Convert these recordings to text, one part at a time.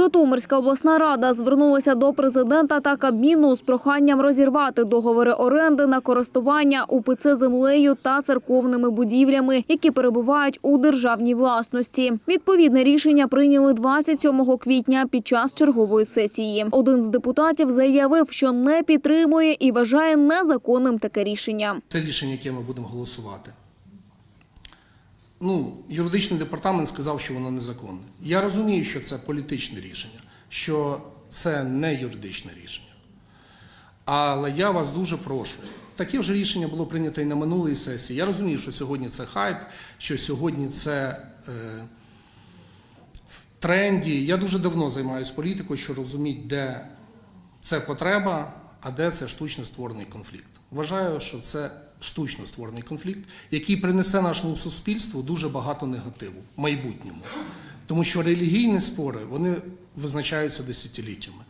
Житомирська обласна рада звернулася до президента та Кабміну з проханням розірвати договори оренди на користування УПЦ землею та церковними будівлями, які перебувають у державній власності. Відповідне рішення прийняли 27 квітня під час чергової сесії. Один з депутатів заявив, що не підтримує і вважає незаконним таке рішення. Це рішення, яке ми будемо голосувати. Ну, юридичний департамент сказав, що воно незаконне. Я розумію, що це політичне рішення, що це не юридичне рішення. Але я вас дуже прошу. Таке вже рішення було прийнято і на минулій сесії. Я розумію, що сьогодні це хайп, що сьогодні це е, в тренді. Я дуже давно займаюся політикою, що розуміти, де це потреба, а де це штучно створений конфлікт. Вважаю, що це штучно створений конфлікт, який принесе нашому суспільству дуже багато негативу в майбутньому. Тому що релігійні спори вони визначаються десятиліттями.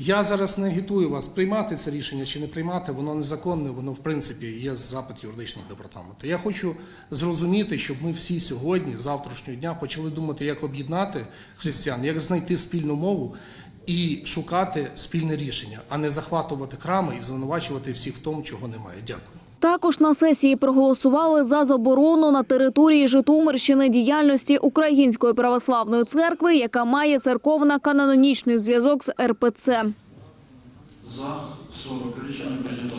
Я зараз не агітую вас приймати це рішення чи не приймати, воно незаконне, воно в принципі є запит юридичного департаменту. Я хочу зрозуміти, щоб ми всі сьогодні, завтрашнього дня, почали думати, як об'єднати християн, як знайти спільну мову і шукати спільне рішення, а не захватувати крами і звинувачувати всіх в тому, чого немає. Дякую. Також на сесії проголосували за заборону на території Житомирщини діяльності Української православної церкви, яка має церковно-канонічний зв'язок з РПЦ. За 40 рішення прийнято.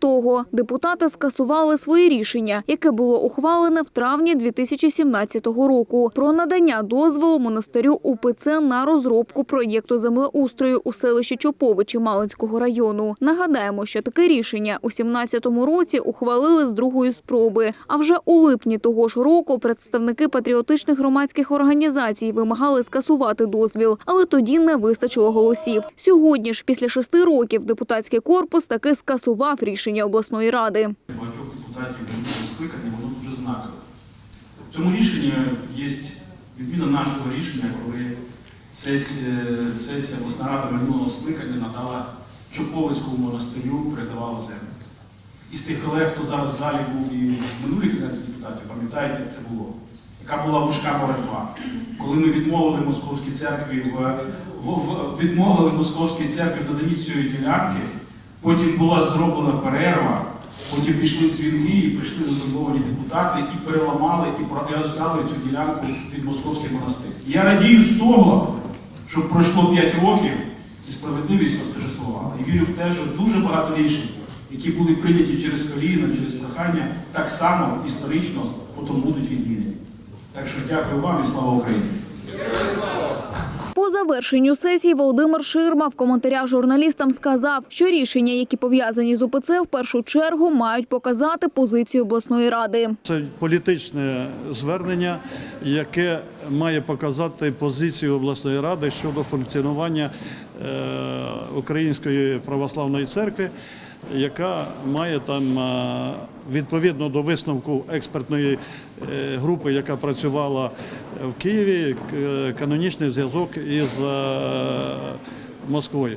Того, депутати скасували своє рішення, яке було ухвалене в травні 2017 року, про надання дозволу монастирю УПЦ на розробку проєкту землеустрою у селищі Чоповичі Малинського району. Нагадаємо, що таке рішення у 17-му році ухвалили з другої спроби. А вже у липні того ж року представники патріотичних громадських організацій вимагали скасувати дозвіл, але тоді не вистачило голосів. Сьогодні ж, після шести років, депутатський корпус таки скасував рішення обласної ради. Багатьох депутатів минулого скликання, воно дуже знакове. В цьому рішенні є відміна нашого рішення, коли сесія, сесія обласна рада минулого скликання надала Чоповицькому монастирю, передавала землю. Із тих колег, хто зараз в залі був і минулих депутатів, пам'ятаєте, це було. Яка була важка боротьба. Коли ми відмовили московській церкві в, в, в відмовили московській церкві в наданні цієї ділянки, потім була зроблена перерва, потім пішли дзвінки, і прийшли затребовані депутати і переламали і про- цю ділянку під московський монастир. Я радію з того, що пройшло 5 років і справедливість восторжествувала. І вірю в те, що дуже багато рішень, які були прийняті через коліна, через прохання, так само історично потім будуть відмінені. Так що дякую вам і слава Україні! По завершенню сесії Володимир Ширма в коментарях журналістам сказав, що рішення, які пов'язані з УПЦ, в першу чергу мають показати позицію обласної ради. Це політичне звернення, яке має показати позицію обласної ради щодо функціонування е, Української православної церкви, яка має там е, відповідно до висновку експертної е, групи, яка працювала в Києві, канонічний зв'язок із е, Москвою.